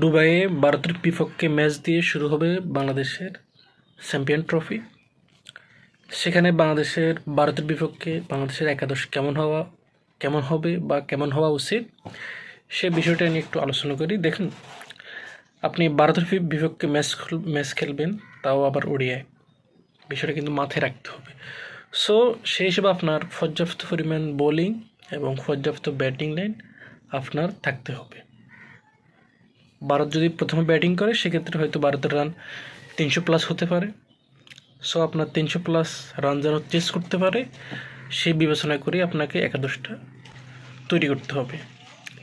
দুবাইয়ে ভারতের বিপক্ষে ম্যাচ দিয়ে শুরু হবে বাংলাদেশের চ্যাম্পিয়ন ট্রফি। সেখানে বাংলাদেশের, ভারতের বিপক্ষে বাংলাদেশের একাদশ কেমন হওয়া, কেমন হবে বা কেমন হওয়া উচিত, সে বিষয়টা নিয়ে একটু আলোচনা করি। দেখুন, আপনি ভারতের বিপক্ষে ম্যাচ ম্যাচ খেলবেন, তাও আবার ওড়িয়ায়। বিষয়টা কিন্তু মাথায় রাখতে হবে। সো সেই হিসেবে আপনার পর্যাপ্ত পরিমাণ বোলিং এবং পর্যাপ্ত ব্যাটিং লাইন আপনার থাকতে হবে। ভারত যদি প্রথমে ব্যাটিং করে, সেক্ষেত্রে হয়তো ভারতের রান তিনশো প্লাস হতে পারে। সো আপনার তিনশো প্লাস রান যেন চেস করতে পারে, সেই বিবেচনা করে আপনাকে একাদশটা তৈরি করতে হবে।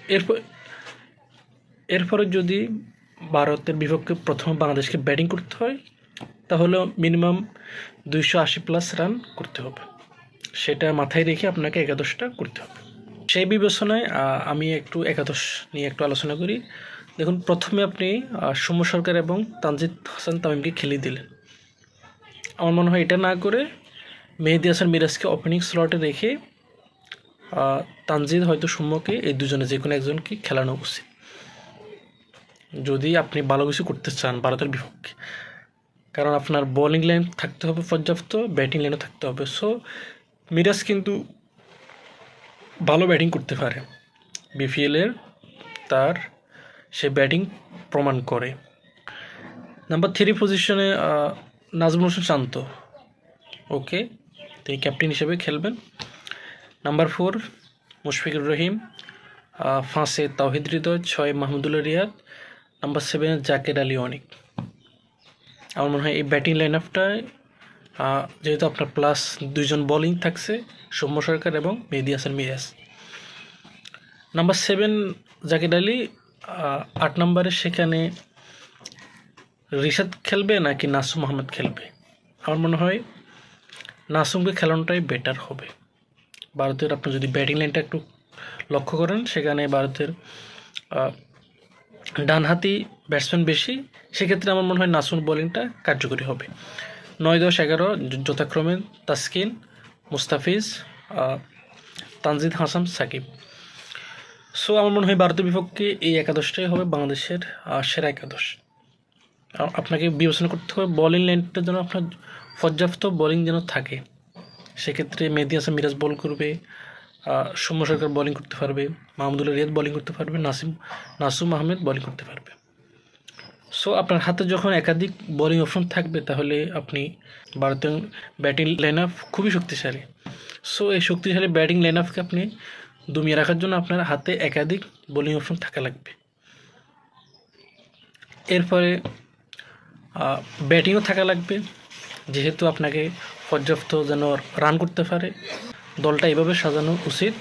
এরপর, এরপরে যদি ভারতের বিপক্ষে প্রথম বাংলাদেশকে ব্যাটিং করতে হয়, তাহলে মিনিমাম দুইশো আশি প্লাস রান করতে হবে। সেটা মাথায় রেখে আপনাকে একাদশটা করতে হবে। সেই বিবেচনায় আমি একটু একাদশ নিয়ে একটু আলোচনা করি। দেখুন, প্রথমে আপনি সৌম্য সরকার এবং তানজিদ হাসান তামিমকে খেলিয়ে দিলেন। আমার মনে হয় এটা না করে মেহেদি হাসান মিরাজকে ওপেনিং স্লটে রেখে তানজিদ হয়তো সৌম্যকে এই দুজনে যে কোনো একজনকে খেলানো উচিত। যদি আপনি ভালো কিছু করতে চান ভারতের বিপক্ষে, কারণ আপনার বোলিং লাইন থাকতে হবে পর্যাপ্ত ব্যাটিং লাইনও থাকতে হবে। সো মিরাজ কিন্তু ভালো ব্যাটিং করতে পারে। বিপিএলের তার সে ব্যাটিং প্রমাণ করে। নাম্বার থ্রি পজিশনে নাজমুল হোসেন শান্ত। ওকে, তিনি ক্যাপ্টেন হিসেবে খেলবেন। Number four, Mushfiqur Rahim. পাঁচে তাওহিদ হৃদয়, ছয় মাহমুদুল্লাহ রিয়াদ। নাম্বার সেভেনে জাকের আলী অনিক। আমার মনে হয় এই ব্যাটিং লাইন আপটায় যেহেতু আপনার প্লাস দুইজন বোলিং থাকছে, সৌম্য সরকার এবং মেহেদি হাসান মিরাজ। নাম্বার সেভেন জাকির আলী আট নম্বরে সেখানে রিশাদ খেলবে নাকি নাসুম আহমেদ খেলবে? আমার মনে হয় নাসুমকে খেলানোটাই বেটার হবে। ভারতের আপনি যদি ব্যাটিং লাইনটা একটু লক্ষ্য করেন, সেখানে ভারতের ডানহাতি ব্যাটসম্যান বেশি, সেক্ষেত্রে আমার মনে হয় নাসুর বোলিংটা কার্যকরী হবে। নয় দশ এগারো যথাক্রমে তাসকিন, মুস্তাফিজ তানজিদ হাসান, সাকিব। সো আমার মনে হয় ভারতের বিপক্ষে এই একাদশটাই হবে বাংলাদেশের সেরা একাদশ। আপনাকে বিবেচনা করতে হবে বোলিং লাইনটা যেন আপনার পর্যাপ্ত বোলিং যেন থাকে। সেক্ষেত্রে মেহেদি হাসান, মিরাজ বল করবে সৌম্য সরকার বোলিং করতে পারবে, মাহমুদুল্লাহ রিয়াদ বোলিং করতে পারবে, নাসিম, নাসুম আহমেদ বোলিং করতে পারবে। সো আপনার হাতে যখন একাধিক বোলিং অপশন থাকবে, তাহলে আপনি ভারতীয় ব্যাটিং লাইন আপ খুবই শক্তিশালী। সো এই শক্তিশালী ব্যাটিং লাইন আপকে আপনি দমিয়ে রাখার জন্য আপনার হাতে একাধিক বোলিং অপশন থাকা লাগবে। এরপরে ব্যাটিংও থাকা লাগবে। যেহেতু আপনাকে পর্যাপ্ত যেন রান করতে পারে, দলটা এভাবে সাজানো উচিত।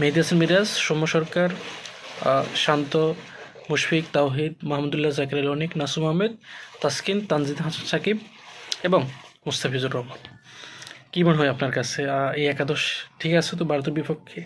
মেহেদি মিরাজ, সৌম্য সরকার শান্ত মুশফিক, তাওহিদ, মাহমুদুল্লাহ, জাকির আলী অনিক, নাসুম আহমেদ, তাসকিন, তানজিদ, হাসান সাকিব এবং মুস্তাফিজুর রহমান। কী মনে হয় আপনার কাছে? এই একাদশ ঠিক আছে তো ভারতের বিপক্ষে?